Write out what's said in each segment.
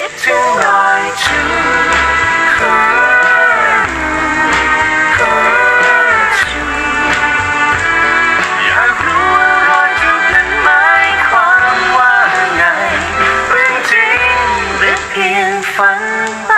คิดถึงรอยจูอยากรู้ว่ารอยจูบนั้นหมายความว่าไงเรื่องจริงหรือเพียงฝันไป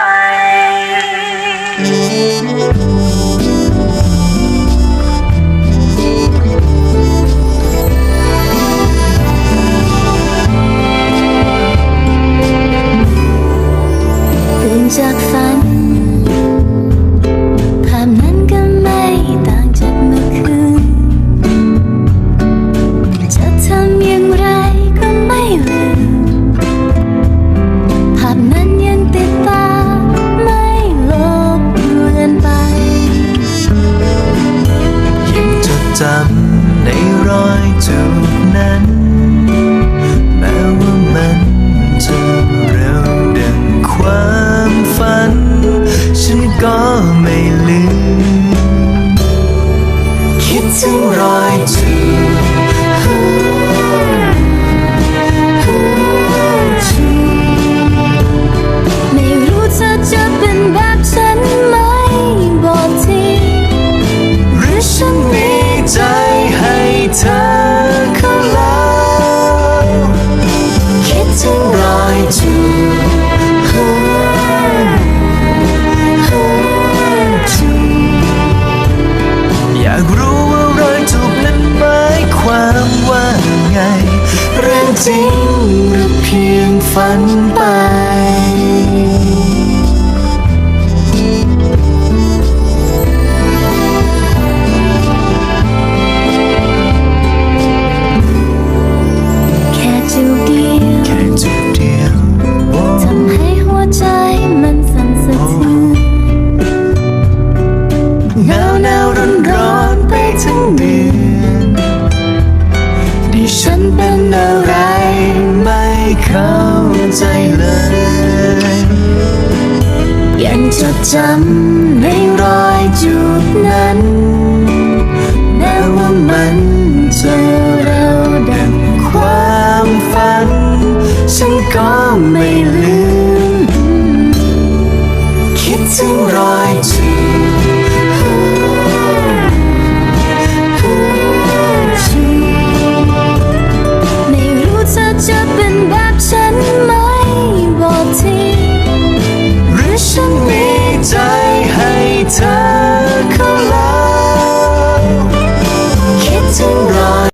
จริงหรือเพียงฝันไปแค่จูบเดียวแค่จูบเดียวทำให้หัวใจมันสั่นสะเทือนหนาวหนาวร้อนร้อนไปทั้งเดือนดิฉัน เป็นอะไรไม่เข้าใจเลย ยังจดจำในรอยจุดนั้นแม้ว่ามันจะเร็วดังความฝัน ฉันก็ไม่ลืม คิดถึงรอยจุด